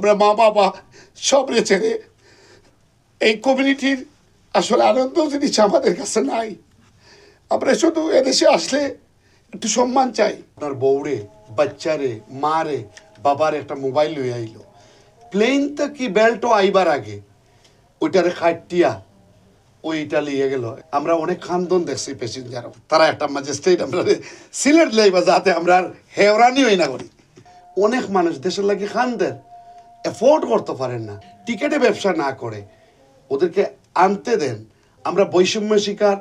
আমরা মা বাবা সব রে এই কমিউনিটির আসলে আনন্দ জিনিস আমাদের কাছে নাই। আমরা শুধু এদেশে আসলে একটু সম্মান চাই। আপনার বউরে, বাচ্চারে, মারে, বাবার একটা মোবাইল লই আইলো। প্লেন তো কি বেল্টও আইবার আগে ওইটারে খাটিয়া ওইটা লিয়ে গেল। আমরা অনেক খান্দন দেখছি প্যাসেঞ্জার তারা একটা ম্যাজিস্ট্রেট আমরা সিলেট লাইবা যাতে আমরা হেওরানি হই না করি। অনেক মানুষ দেশের লাগে খানদের এফোর্ড করতে পারেন না। টিকেটে ব্যবসা না করে। ওদেরকে আনতে দেন। আমরা বৈষম্য শিকার,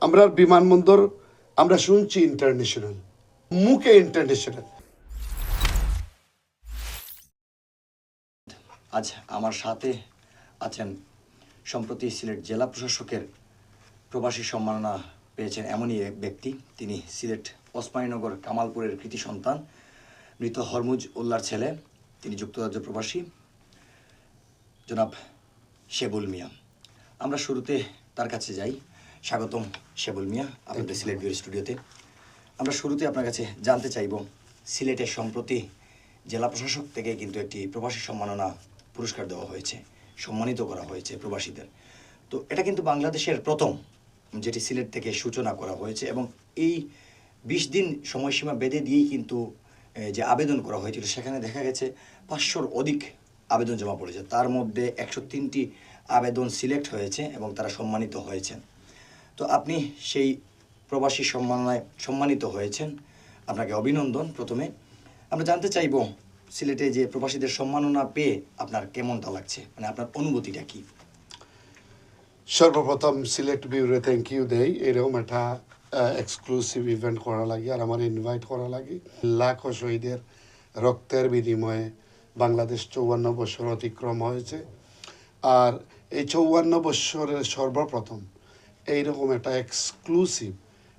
আমরা বিমানবন্দর, আমরা শুনছি ইন্টারন্যাশনাল মুখে ইন্টারন্যাশনাল আজ আমার সাথে আছেন সম্প্রতি সিলেট জেলা প্রশাসকের প্রবাসী সম্মাননা পেয়েছেন এমনই এক ব্যক্তি। তিনি সিলেট ওসমানীনগর কামালপুরের কৃতি সন্তান, মৃত হরমুজ উল্লার ছেলে। তিনি যুক্তরাজ্য প্রবাসী। জনাব শেবুল মিয়া। আমরা শুরুতে তার কাছে যাই। স্বাগতম শেবুল মিয়া আপনাদের সিলেট বিউর স্টুডিওতে। আমরা শুরুতে আপনার কাছে জানতে চাইব সিলেটে সম্প্রতি জেলা প্রশাসক থেকে কিন্তু একটি প্রবাসী সম্মাননা পুরস্কার দেওয়া হয়েছে সম্মানিত করা হয়েছে প্রবাসীদের। তো এটা কিন্তু বাংলাদেশের প্রথম যেটি সিলেট থেকে সূচনা করা হয়েছে এবং এই বিশ দিন সময়সীমা বেঁধে দিয়েই কিন্তু যে আবেদন করা হয়েছিল, সেখানে দেখা গেছে পাঁচশোর অধিক আবেদন জমা পড়েছে। তার মধ্যে একশো তিনটি আবেদন সিলেক্ট হয়েছে এবং তারা সম্মানিত হয়েছেন। তো আপনি সেই প্রবাসী সম্মাননায় সম্মানিত হয়েছেন। আপনাকে অভিনন্দন প্রথমে। আমরা জানতে চাইব, সিলেটে যে প্রবাসীদের সম্মাননা পেয়ে আপনার কেমনটা লাগছে? মানে আপনার অনুভূতিটা কি? সর্বপ্রথম সিলেক্ট বিউরে থ্যাংক ইউ দেই। এরকম একটা এক্সক্লুসিভ ইভেন্ট করা লাগে আর আমার ইনভাইট করা লাগে। লাখো শহীদের রক্তের বিনিময়ে বাংলাদেশ চৌয়ান্ন বছর অতিক্রম হয়েছে। আর এই চৌয়ান্ন বছরের সর্বপ্রথম এইরকম একটা এক্সক্লুসিভ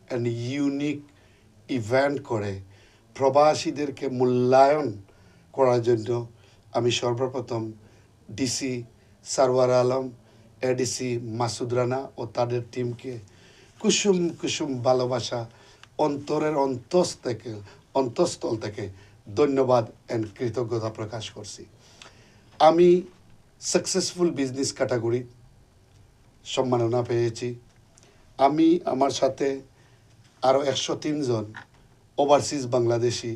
অ্যান্ড ইউনিক ইভেন্ট করে প্রবাসীদেরকে মূল্যায়ন করার জন্য আমি সর্বপ্রথম ডিসি সারওয়ার আলম এডিসি মাসুদ রানা ও তাদের টিমকে কুসুম কুসুম ভালোবাসা অন্তরের অন্তস থেকে, অন্তঃস্থল থেকে ধন্যবাদ অ্যান্ড কৃতজ্ঞতা প্রকাশ করছি। আমি সাকসেসফুল বিজনেস ক্যাটাগরি সম্মাননা পেয়েছি। আমি আমার সাথে আরও একশো তিনজন ওভারসিজ বাংলাদেশি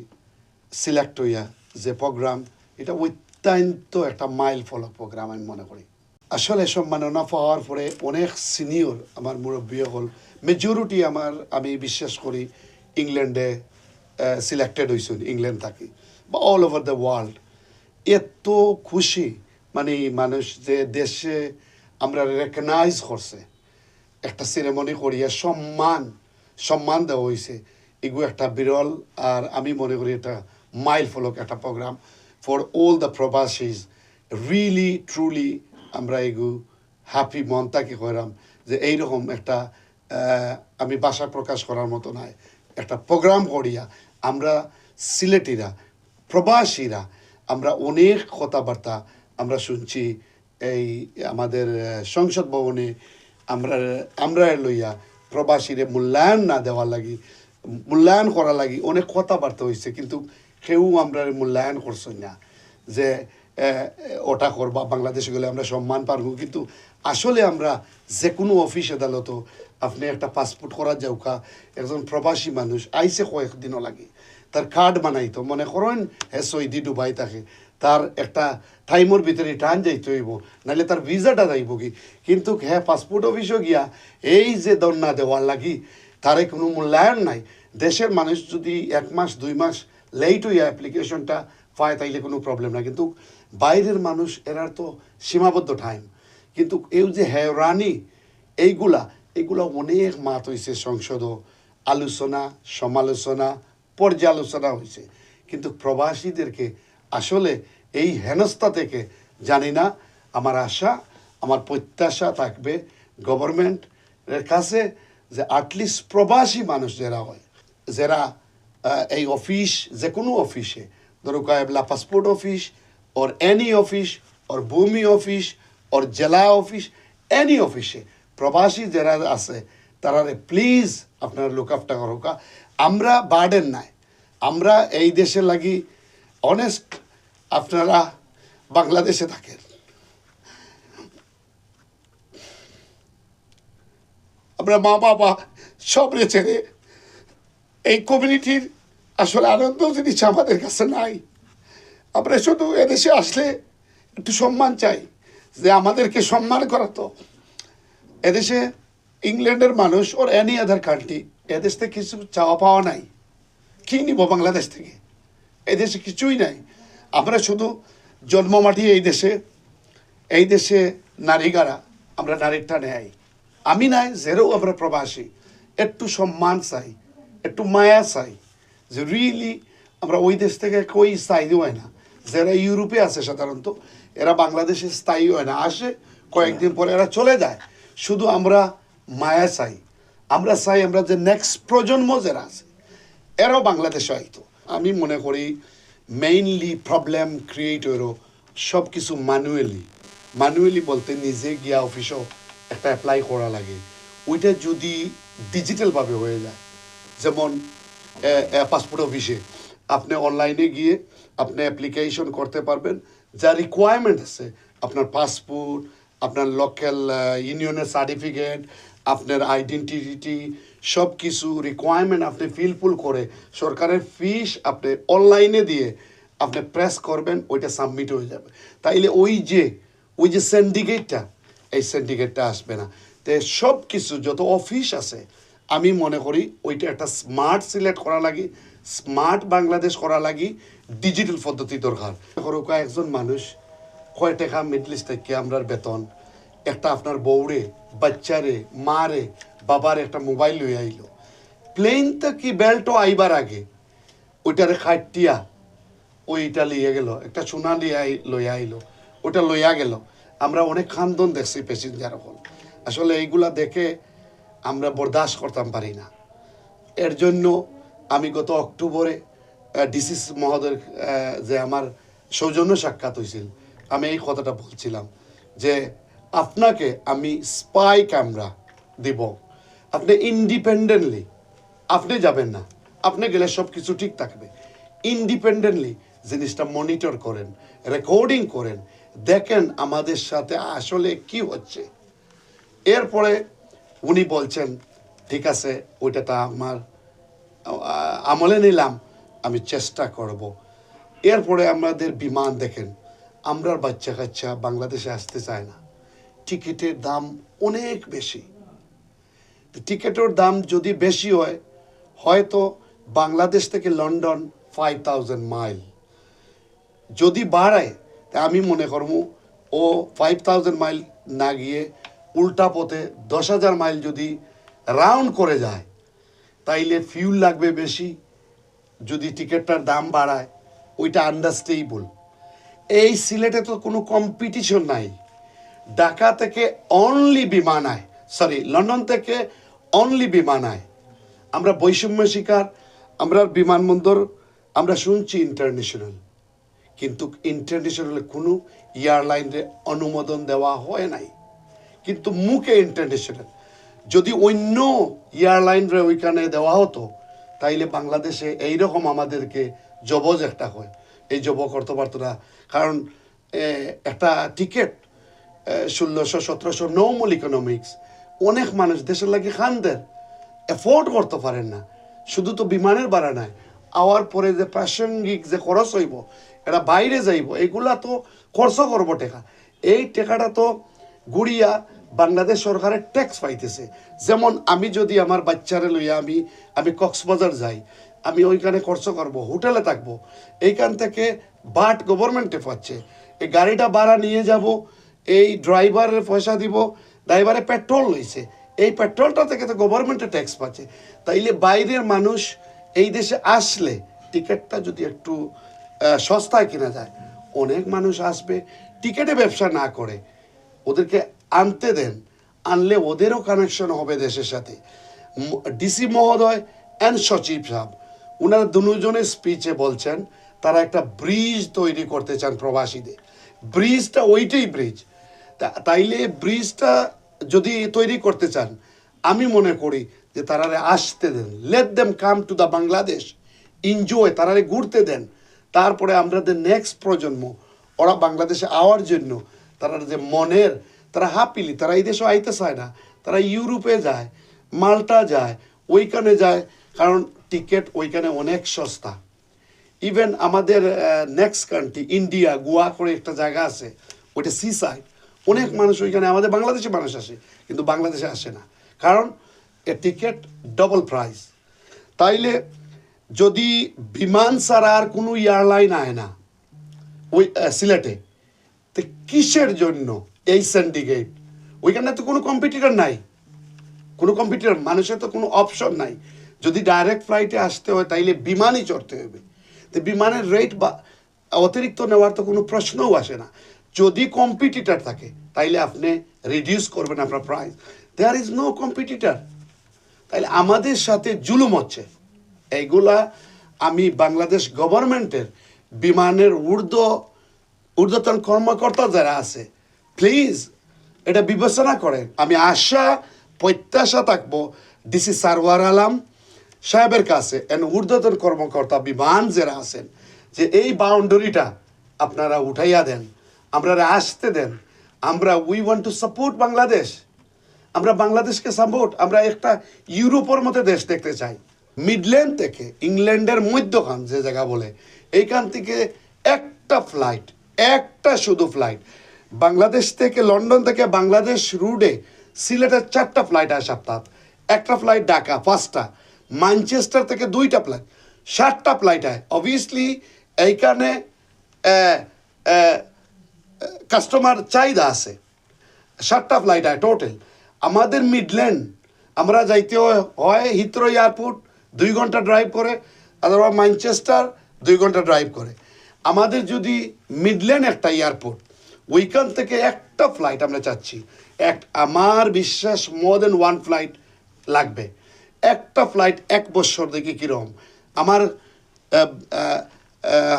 সিলেক্ট হইয়া যে প্রোগ্রাম এটা অত্যন্ত একটা মাইল ফলক প্রোগ্রাম আমি মনে করি। আসলে সম্মাননা পাওয়ার পরে অনেক সিনিয়র আমার মুরব্বী হল মেজরিটি আমার, আমি বিশ্বাস করি ইংল্যান্ডে সিলেক্টেড হয়েছেন ইংল্যান্ড থাকি। বা অল ওভার দ্য ওয়ার্ল্ড এত খুশি মানে মানুষ যে দেশে আমরা রেকগনাইজ করছে। একটা সেরেমনি করিয়া সম্মান সম্মান দেওয়া হয়েছে এগুলো একটা বিরল আর আমি মনে করি এটা মাইল ফলক একটা প্রোগ্রাম ফর অল দ্য প্রবাসিস রিয়েলি ট্রুলি আমরা এগু হ্যাপি মন তাকে করাম যে এইরকম একটা আমি বাসা প্রকাশ করার মতো নয় একটা প্রোগ্রাম করিয়া আমরা সিলেটিরা, প্রবাসীরা আমরা অনেক কথাবার্তা আমরা শুনছি। এই আমাদের সংসদ ভবনে আমরা আমরা লইয়া প্রবাসীরে মূল্যায়ন না দেওয়ার লাগি, মূল্যায়ন করার লাগি অনেক কথাবার্তা হয়েছে কিন্তু কেউ আমরা মূল্যায়ন করছে না। যে ওটা করবা, বাংলাদেশে গেলে আমরা সম্মান পারব। কিন্তু আসলে আমরা যে কোনো অফিস আদালত আপনি একটা পাসপোর্ট করার যাওকা একজন প্রবাসী মানুষ আইসে কয়েকদিনও লাগে। তার কার্ড বানাইতো মনে করেন হে সৌদি ডুবাই থাকে। তার একটা টাইমের ভিতরে টান যাইতে হইব, নাহলে তার ভিসাটা যাইব কি? কিন্তু হ্যাঁ পাসপোর্ট অফিসও গিয়া এই যে দন্না দেওয়ার লাগি, তারে কোনো মূল্যায়ন নাই। দেশের মানুষ যদি এক মাস, দুই মাস লেট হইয়া অ্যাপ্লিকেশনটা পায় তাইলে কোনো প্রবলেম না কিন্তু বাইরের মানুষ এরার তো সীমাবদ্ধ টাইম কিন্তু এই যে হ্যারানি, এইগুলা এইগুলা অনেক মাত হয়েছে সংসদ। আলোচনা, সমালোচনা, পর্যালোচনা হয়েছে কিন্তু প্রবাসীদেরকে আসলে এই হেনস্থা থেকে জানি না। আমার আশা, আমার প্রত্যাশা থাকবে গভর্নমেন্টের কাছে যে আটলিস্ট প্রবাসী মানুষ যারা হয়, যারা এই অফিস যে কোনো অফিসে ধরো কায়বলা passport office or any office or ভূমি অফিস ওর জেলা অফিস এনি অফিসে প্রবাসী যারা আছে তারা প্লিজ আপনার লুক আফটার করুকা আমরা বার্ডেন নাই। আমরা এই দেশে লাগি অনেস্ট আপনারা বাংলাদেশে থাকেন। আমরা মা বাবা সব ছেড়ে এই কমিউনিটির আসলে আনন্দ জিনিস আমাদের কাছে নাই। আমরা শুধু এদেশে আসলে একটু সম্মান চাই, যে আমাদেরকে সম্মান করা তো। এদেশে ইংল্যান্ডের মানুষ ওর এনি আদার কান্ট্রি এদেশ থেকে কিছু চাওয়া পাওয়া নাই। কী নিব বাংলাদেশ থেকে? এদেশে কিছুই নাই। আমরা শুধু জন্ম মাটি এই দেশে এই দেশে নারীগারা আমরা নারীর টানে আই। আমি নাই জেরো আমরা প্রবাসী। একটু সম্মান চাই, একটু মায়া চাই। যে রিয়েলি আমরা ওই দেশ থেকে কই স্থায়ী হয় না। যারা ইউরোপে আছে সাধারণত, এরা বাংলাদেশে স্থায়ী হয় না। আসে, কয়েকদিন পরে এরা চলে যায়। শুধু আমরা মায়া চাই। আমরা চাই আমরা যে নেক্সট প্রজন্ম যারা আছে, এরাও বাংলাদেশে হয়তো আমি মনে করি মেইনলি প্রবলেম ক্রিয়েট হইল সব কিছু ম্যানুয়ালি ম্যানুয়ালি বলতে নিজে গিয়া অফিসও একটা অ্যাপ্লাই করা লাগে। ওইটা যদি ডিজিটালভাবে হয়ে যায়, যেমন পাসপোর্ট অফিসে আপনি অনলাইনে গিয়ে আপনি অ্যাপ্লিকেশন করতে পারবেন। যা রিকোয়ারমেন্ট আছে, আপনার পাসপোর্ট আপনার লোকাল ইউনিয়নের সার্টিফিকেট আপনার আইডেন্টিটি সব কিছু রিকোয়ারমেন্ট আপনি ফিলফুল করে সরকারের ফিস আপনি অনলাইনে দিয়ে আপনি প্রেস করবেন, ওইটা সাবমিট হয়ে যাবে। তাইলে ওই যে ওই যে সিন্ডিকেটটা এই সিন্ডিকেটটা আসবে না। তো সব কিছু যত অফিস আছে আমি মনে করি ওইটা একটা স্মার্ট সিলেক্ট করা লাগি স্মার্ট বাংলাদেশ করা লাগি ডিজিটাল পদ্ধতি দরকার। করো একজন মানুষ, কয় টাকা মিডল ইস্ট থেকে আমরার বেতন, একটা আপনার বউরে, বাচ্চারে, মারে, বাবার একটা মোবাইল লই আইলো। প্লেন তো কি বেল্টও আইবার আগে, ওইটারে খাটিয়া ওইটা লিয়ে গেল, একটা সোনা লিয়ে লইয়া আইলো ওটা লইয়া গেল। আমরা অনেক খান্দন দেখছি প্যাসেঞ্জার হল আসলে এইগুলা দেখে আমরা বরদাস্ত করতাম পারি না। এর জন্য আমি গত অক্টোবরে ডিসিস মহোদয়ের যে আমার সৌজন্য সাক্ষাৎ হয়েছিল আমি এই কথাটা বলছিলাম যে আপনাকে আমি স্পাই ক্যামেরা দিব। আপনি ইন্ডিপেন্ডেন্টলি আপনি যাবেন না, আপনি গেলে সব কিছু ঠিক থাকবে। ইন্ডিপেন্ডেন্টলি জিনিসটা মনিটর করেন রেকর্ডিং করেন, দেখেন আমাদের সাথে আসলে কি হচ্ছে। এরপরে উনি বলছেন, ঠিক আছে, ওইটাটা আমার আমলে নিলাম, আমি চেষ্টা করব। এরপরে আমাদের বিমান দেখেন আমরা বাচ্চা কাচ্চা বাংলাদেশে আসতে চায় না। টিকিটের দাম অনেক বেশি। টিকিটের দাম যদি বেশি হয়, হয়তো বাংলাদেশ থেকে লন্ডন ফাইভ থাউজেন্ড মাইল যদি বাড়ায়, তা আমি মনে করব, ও ফাইভ থাউজেন্ড মাইল না গিয়ে উল্টা পথে দশ হাজার মাইল যদি রাউন্ড করে যায়, তাইলে ফিউল লাগবে বেশি, যদি টিকিটটার দাম বাড়ায়, ওইটা আন্ডারস্টেবল এই সিলেটে তো কোনো কম্পিটিশন নাই। ঢাকা থেকে অনলি বিমান আয় সরি লন্ডন থেকে অনলি বিমান আয় আমরা বৈষম্য শিকার, আমরা বিমানবন্দর, আমরা শুনছি ইন্টারন্যাশনাল কিন্তু ইন্টারন্যাশনাল কোনো এয়ারলাইনের অনুমোদন দেওয়া হয় নাই। কিন্তু মুখে ইন্টারন্যাশনাল যদি অন্য এয়ারলাইনরে ওইখানে দেওয়া হতো, তাইলে বাংলাদেশে এইরকম আমাদেরকে জবজ একটা হয়। এই জব করতে পারতো না কারণ একটা টিকিট ষোলোশো, সতেরোশো নর্মাল ইকোনমিক্স অনেক মানুষ দেশের লাগে খানদের এফোর্ড করতে পারেন না। শুধু তো বিমানের ভাড়া নাই। আওয়ার পরে যে প্রাসঙ্গিক যে খরচ হইব এটা বাইরে যাইব, এগুলা তো খরচ করব টেকা। এই টাকাটা তো গুড়িয়া বাংলাদেশ সরকারের ট্যাক্স পাইতেছে। যেমন আমি যদি আমার বাচ্চারে লইয়া আমি আমি কক্সবাজার যাই, আমি ওইখানে খরচ করব, হোটেলে থাকব, এইখান থেকে বাট গভর্নমেন্টে পাচ্ছে। এই গাড়িটা ভাড়া নিয়ে যাব, এই ড্রাইভারের পয়সা দিব, ড্রাইভারে পেট্রোল লইছে। এই পেট্রোলটা থেকে তো গভর্নমেন্টে ট্যাক্স পাচ্ছে। তাইলে বাইরের মানুষ এই দেশে আসলে টিকিটটা যদি একটু সস্তায় কিনা যায়, অনেক মানুষ আসবে। টিকিটে ব্যবসা না করে, ওদেরকে আনতে দেন, আনলে ওদেরও কানেকশন হবে দেশের সাথে। ডিসি মহোদয় অ্যান্ড সচিব সাহেব ওনারা দুজনের স্পিচে বলছেন, তারা একটা ব্রিজ তৈরি করতে চান প্রবাসীদের। ব্রিজটা ওইটাই ব্রিজ তাইলে ব্রিজটা যদি তৈরি করতে চান, আমি মনে করি যে তারারে আসতে দেন। Let them come to the Bangladesh enjoy তারারে ঘুরতে দেন। তারপরে আমাদের নেক্সট প্রজন্ম, ওরা বাংলাদেশে আওয়ার জন্য, তারা যে মনের তারা হাপিলি, তারা এই দেশে আইতে চায় না। তারা ইউরোপে যায়, মাল্টা যায়, ওইখানে যায়, কারণ টিকিট ওইখানে অনেক সস্তা। ইভেন আমাদের নেক্সট কান্ট্রি ইন্ডিয়া গোয়া করে একটা জায়গা আছে, ওইটা সি সাইড অনেক মানুষ ওইখানে, আমাদের বাংলাদেশে মানুষ আসে, কিন্তু বাংলাদেশে আসে না। কারণ এ টিকিট ডবল প্রাইস তাইলে যদি বিমান ছাড়া আর কোনো এয়ারলাইন আয় না, ওই সিলেটে, তো কিসের জন্য? এই সিন্ডিকেট ওইখানে তো কোনো কম্পিটিটর নাই। কোনো কম্পিউটার মানুষের তো কোনো অপশন নাই। যদি ডাইরেক্ট ফ্লাইটে আসতে হয়, তাইলে বিমানই চড়তে হবে। তো বিমানের রেট বা অতিরিক্ত নেওয়ার তো কোনো প্রশ্নও আসে না। যদি কম্পিটিটার থাকে, তাইলে আপনি রিডিউস করবেন আপনার price there is no competitor তাইলে আমাদের সাথে জুলুম হচ্ছে। এইগুলা আমি বাংলাদেশ গভর্নমেন্টের বিমানের ঊর্ধ্ব, ঊর্ধ্বতন কর্মকর্তা যারা আছে প্লিজ এটা বিবেচনা করেন। আমি আশা, প্রত্যাশা থাকব ডিসি সারওয়ার আলম সাহেবের কাছে এন ঊর্ধ্বতন কর্মকর্তা বিমান যারা আছেন, যে এই বাউন্ডারিটা আপনারা উঠাইয়া দেন, আমরা আসতে দেন, আমরা we want to support Bangladesh আমরা বাংলাদেশকে সাপোর্ট আমরা একটা ইউরোপের মতো দেশ দেখতে চাই। মিডল্যান্ড থেকে ইংল্যান্ডের মধ্যখান, যে জায়গা বলে, এইখান থেকে একটা ফ্লাইট একটা শুধু ফ্লাইট বাংলাদেশ থেকে লন্ডন থেকে বাংলাদেশ রুডে সিলেটের চারটা ফ্লাইট আসে সপ্তাহ। একটা ফ্লাইট ঢাকা, পাঁচটা। ম্যানচেস্টার থেকে দুইটা ফ্লাইট সাতটা ফ্লাইট হয় অবভিয়াসলি এইখানে কাস্টমার চাহিদা আছে। সাতটা ফ্লাইট হয় টোটাল আমাদের মিডল্যান্ড আমরা যাইতে হয় হিথ্রো এয়ারপোর্ট দুই ঘণ্টা ড্রাইভ করে, অথবা ম্যানচেস্টার দুই ঘণ্টা ড্রাইভ করে। আমাদের যদি মিডল্যান্ড একটা এয়ারপোর্ট ওইখান থেকে একটা ফ্লাইট আমরা চাচ্ছি। এক, আমার বিশ্বাস মোর দেন ওয়ান ফ্লাইট লাগবে। একটা ফ্লাইট এক বছর দেখি কীরকম আমার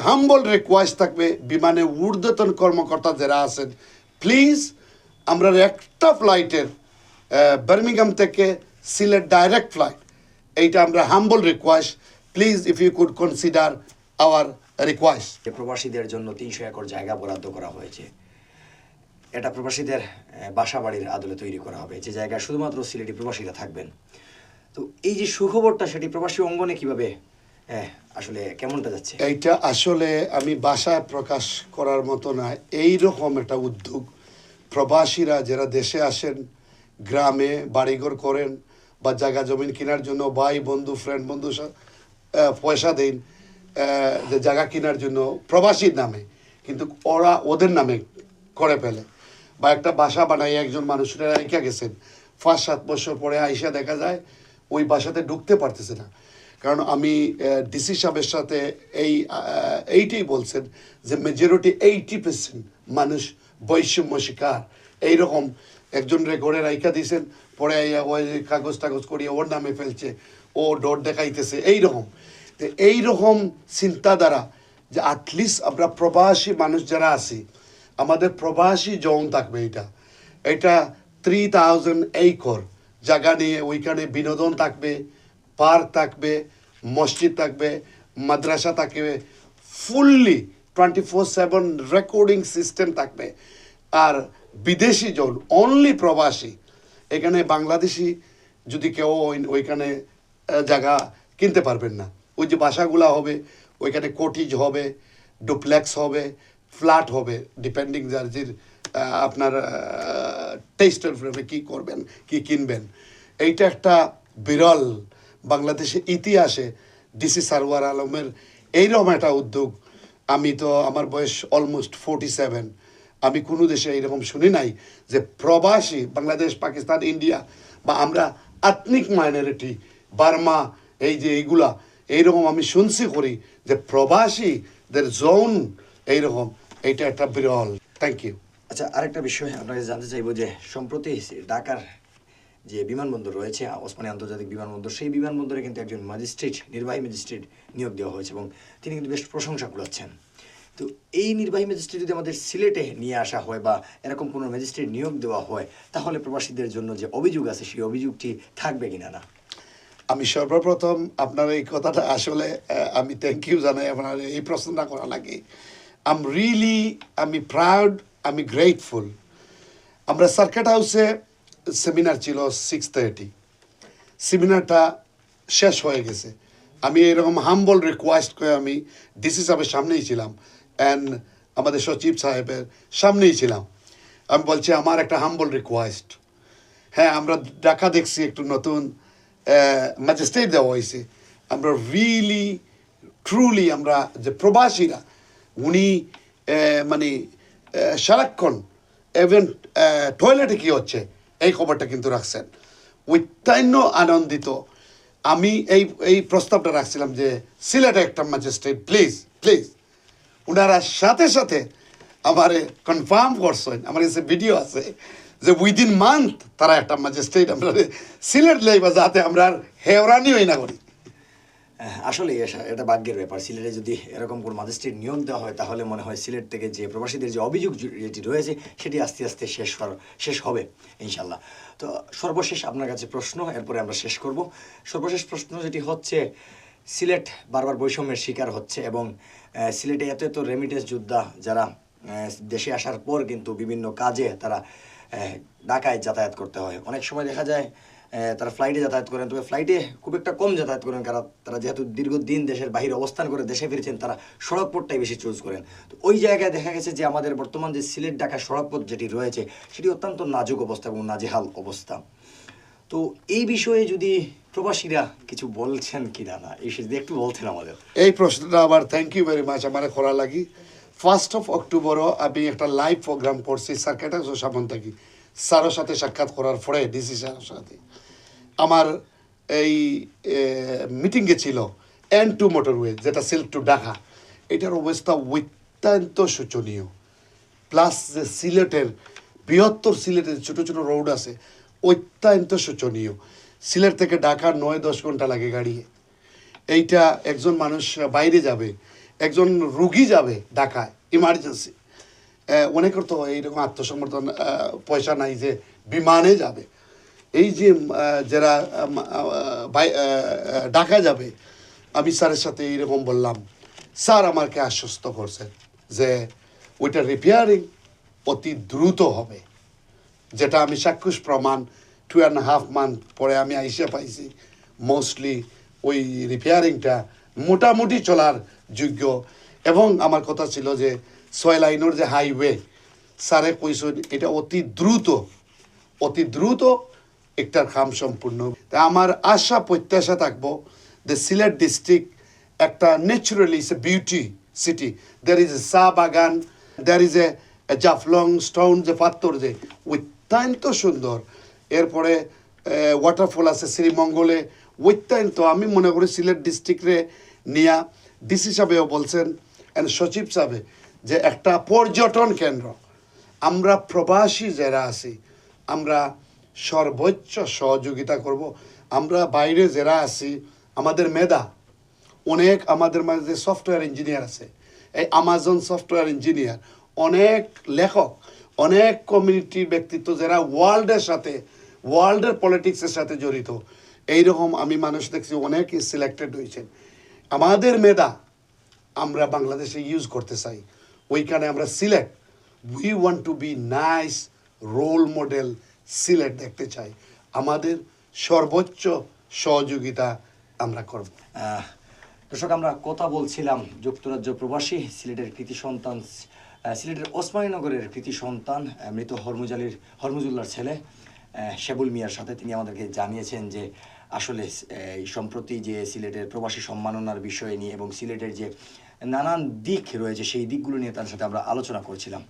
হাম্বল রিকোয়েস্ট থাকবে বিমানে ঊর্ধ্বতন কর্মকর্তা যারা আছেন প্লিজ আমরা একটা ফ্লাইটের বার্মিংহাম থেকে সিলেট ডাইরেক্ট ফ্লাইট এইটা আমরা humble request please if you could consider our request প্রবাসীদের জন্য তিনশো একর জায়গা বরাদ্দ করা হয়েছে। এটা প্রবাসীদের বাসা বাড়ির আদলে তৈরি করা হবে। যে জায়গায় শুধুমাত্র সিলেটি প্রবাসীরা থাকবেন। তো এই যে সুখবরটা, সেটি প্রবাসী অঙ্গনে কীভাবে আসলে কেমনটা যাচ্ছে? এইটা আসলে আমি বাসায় প্রকাশ করার মতো না এই রকম একটা উদ্যোগ প্রবাসীরা যারা দেশে আসেন, গ্রামে বাড়িঘর করেন বা জায়গা জমিন কেনার জন্য ভাই, বন্ধু ফ্রেন্ড বন্ধু পয়সা দেন যে জায়গা কেনার জন্য প্রবাসীর নামে, কিন্তু ওরা ওদের নামে করে ফেলে। বা একটা বাসা বানাই একজন মানুষরা রেখে গেছেন। পাঁচ, সাত বছর পরে আইসা দেখা যায় ওই বাসাতে ঢুকতে পারতেছে না। কারণ আমি ডিসি সাহেবের সাথে এই এইটাই বলছেন যে মেজরিটি এইটি পার্সেন্ট মানুষ বৈষম্য শিকার। এইরকম একজন রে ঘরে রাইখা দিয়েছেন, পরে ওই কাগজ টাগজ করিয়ে ওর নামে ফেলছে, ও ডট দেখাইতেছে, এইরকম। তো এইরকম চিন্তাধারা যে অ্যাটলিস্ট আমরা প্রবাসী মানুষ যারা আছি আমাদের প্রবাসী জোন থাকবে এটা। এটা থ্রি থাউজেন্ড একর জায়গা নিয়ে ওইখানে বিনোদন থাকবে, পার্ক থাকবে, মসজিদ থাকবে, মাদ্রাসা থাকবে fully twenty four seven recording system থাকবে। আর বিদেশি জন অনলি প্রবাসী। এখানে বাংলাদেশি যদি কেউ ওই- ওইখানে জায়গা কিনতে পারবেন না। ওই যে বাসাগুলা হবে, ওইখানে কোটিজ হবে ডুপ্লেক্স হবে ফ্ল্যাট হবে ডিপেন্ডিং যে আপনার টেস্টের ফ্রেমে কী করবেন, কি কিনবেন। এইটা একটা বিরল বাংলাদেশের ইতিহাসে ডিসি সারওয়ার আলমের এইরকম একটা উদ্যোগ। আমি তো, আমার বয়স অলমোস্ট ফোর্টি সেভেন আমি কোনো দেশে এইরকম শুনি নাই যে প্রবাসী বাংলাদেশ, পাকিস্তান ইন্ডিয়া বা আমরা আত্মিক মাইনরিটি বার্মা, এই যে এইগুলা, এইরকম আমি শুনছি করি যে প্রবাসীদের জোন এইরকম। এইটা একটা বিরল। থ্যাংক ইউ আচ্ছা আরেকটা বিষয় আপনাকে জানতে চাইব যে সম্প্রতি ঢাকার যে বিমানবন্দর রয়েছে ওসমানী আন্তর্জাতিক বিমানবন্দর সেই বিমানবন্দরে কিন্তু একজন ম্যাজিস্ট্রেট নির্বাহী ম্যাজিস্ট্রেট নিয়োগ দেওয়া হয়েছে এবং তিনি কিন্তু বেশ প্রশংসা কুড়াচ্ছেন। তো এই নির্বাহী ম্যাজিস্ট্রেট যদি আমাদের সিলেটে নিয়ে আসা হয় বা এরকম কোনো ম্যাজিস্ট্রেট নিয়োগ দেওয়া হয় তাহলে প্রবাসীদের জন্য যে অভিযোগ আছে সেই অভিযোগটি থাকবে কিনা না? আমি সর্বপ্রথম আপনার এই কথাটা আসলে আমি থ্যাংক ইউ জানাই আপনার এই প্রশ্নটা করা লাগে আম রিয়েলি আমি প্রাউড আমি গ্রেটফুল আমরা সার্কেট হাউসে সেমিনার ছিল সিক্স থার্টি সেমিনারটা শেষ হয়ে গেছে। আমি এরকম হাম্বল রিকোয়েস্ট করে আমি ডিসি সাহেবের সামনেই ছিলাম অ্যান্ড আমাদের সচিব সাহেবের সামনেই ছিলাম। আমি বলছি, আমার একটা হাম্বল রিকোয়েস্ট হ্যাঁ আমরা ঢাকা দেখছি একটু নতুন ম্যাজিস্ট্রেট দেওয়া হয়েছে। আমরা রিয়েলি ট্রুলি আমরা যে প্রবাসীরা উনি মানে সারাক্ষণ ইভেন টয়লেটে কী হচ্ছে, এই খবরটা কিন্তু রাখছেন। অত্যন্ত আনন্দিত। আমি এই এই প্রস্তাবটা রাখছিলাম যে সিলেটে একটা ম্যাজিস্ট্রেট প্লিজ প্লিজ ওনারা সাথে সাথে আমারে কনফার্ম করছেন। আমার কাছে ভিডিও আছে যে উইদিন মান্থ তারা একটা ম্যাজিস্ট্রেট আমরা সিলেট লাইবা যাতে আমরা হেওরানি হই না করি। আসলে এটা ভাগ্যের ব্যাপার। সিলেটে যদি এরকম কোনো ম্যাজিস্ট্রেট নিয়োগ দেওয়া হয়, তাহলে মনে হয় সিলেট থেকে যে প্রবাসীদের যে অভিযোগ যেটি রয়েছে, সেটি আস্তে আস্তে শেষ শেষ হবে ইনশাল্লাহ তো সর্বশেষ আপনার কাছে প্রশ্ন, এরপরে আমরা শেষ করব। সর্বশেষ প্রশ্ন যেটি হচ্ছে, সিলেট বারবার বৈষম্যের শিকার হচ্ছে এবং সিলেটে এত এত রেমিটেন্স যোদ্ধা যারা দেশে আসার পর কিন্তু বিভিন্ন কাজে তারা ঢাকায় যাতায়াত করতে হয়। অনেক সময় দেখা যায় তারা ফ্লাইটে যাতায়াত করেন। তবে ফ্লাইটে খুব একটা কম যাতায়াত করেন কারণ তারা যেহেতু দীর্ঘদিন দেশের বাইরে অবস্থান করে দেশে ফিরেছেন, তারা সড়ক পথটাই বেশি চুজ করেন। তো ওই জায়গায় দেখা গেছে যে আমাদের বর্তমান যে সিলেট ঢাকা সড়ক পথ যেটি রয়েছে, সেটি অত্যন্ত নাজুক অবস্থা এবং নাজেহাল অবস্থা। তো এই বিষয়ে যদি প্রবাসীরা কিছু বলছেন কি না না, এই যদি একটু বলছেন আমাদের। এই প্রশ্নটা আবার থ্যাংক ইউ ভেরি মাচ আমার করা লাগি। ফার্স্ট অফ অক্টোবরও আমি একটা লাইভ প্রোগ্রাম করছি সার্কেটাস ও সামন্তাকি। স্যারের সাথে সাক্ষাৎ করার পরে ডিসি স্যারের সাথে। আমার এই মিটিংয়ে ছিল এন টু মোটরওয়ে যেটা সিল্ক টু ঢাকা এটার অবস্থা অত্যন্ত শোচনীয়। প্লাস যে সিলেটের, বৃহত্তর সিলেটের ছোটো ছোটো রোড আছে, অত্যন্ত শোচনীয়। সিলেট থেকে ঢাকা নয় দশ ঘণ্টা লাগে গাড়িয়ে এইটা একজন মানুষ বাইরে যাবে, একজন রুগী যাবে ঢাকায় ইমার্জেন্সি অনেকের তো এইরকম আত্মসমর্থন পয়সা নাই যে বিমানে যাবে। এই যে যারা ঢাকা যাবে, আমি স্যারের সাথে এইরকম বললাম, স্যার আমাকে আশ্বস্ত করছেন যে ওইটা রিপেয়ারিং অতি দ্রুত হবে। যেটা আমি সাক্ষুষ প্রমাণ টু অ্যান্ড হাফ মান্থ পরে আমি আইসে পাইছি। মোস্টলি ওই রিপেয়ারিংটা মোটামুটি চলার যোগ্য। এবং আমার কথা ছিল যে ছয় লাইনের যে হাইওয়ে স্যারে কইসন এটা অতি দ্রুত অতি দ্রুত একটার কাম সম্পূর্ণ তা আমার আশা প্রত্যাশা থাকব যে সিলেট ডিস্ট্রিক্ট একটা naturally is a beauty city there is a cha bagan there is a Jaflong stone যে পাত্তর যে, অত্যন্ত সুন্দর এরপরে ওয়াটারফল আছে শ্রীমঙ্গলে, অত্যন্ত, আমি মনে করি, সিলেট ডিস্ট্রিক্টে নিয়া ডিসি সাহেবেও বলছেন অ্যান্ড সচিব সাহেবে যে একটা পর্যটন কেন্দ্র। আমরা প্রবাসী যারা আছি, আমরা সর্বোচ্চ সহযোগিতা করব। আমরা বাইরে যারা আছি, আমাদের মেধা। অনেক আমাদের মাঝে সফটওয়্যার ইঞ্জিনিয়ার আছে, এই আমাজন সফটওয়্যার ইঞ্জিনিয়ার, অনেক লেখক, অনেক কমিউনিটি ব্যক্তিত্ব যারা ওয়ার্ল্ডের সাথে ওয়ার্ল্ডের পলিটিক্সের সাথে জড়িত। এইরকম আমি মানুষ দেখছি অনেকই সিলেক্টেড হয়েছেন। আমাদের মেধা আমরা বাংলাদেশে ইউজ করতে চাই। ওইখানে আমরা select. We want to be nice role model Sylhet দেখতে চাই। আমাদের সর্বোচ্চ সহযোগিতা আমরা করব। দর্শক, আমরা কথা বলছিলাম যুক্তরাজ্য প্রবাসী সিলেটের কৃতি সন্তান সিলেটের ওসমানীনগরের কৃতি সন্তান মৃত হরমুজালির হরমুজুল্লার ছেলে শেবুল মিয়ার সাথে তিনি আমাদেরকে জানিয়েছেন যে আসলে সম্প্রতি যে সিলেটের প্রবাসী সম্মাননার বিষয় নিয়ে এবং সিলেটের যে নানান দিক রয়েছে, সেই দিকগুলো নিয়ে তার সাথে আমরা আলোচনা করছিলাম।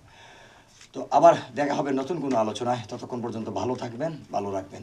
তো আবার দেখা হবে নতুন কোনো আলোচনায়। ততক্ষণ পর্যন্ত ভালো থাকবেন, ভালো রাখবেন।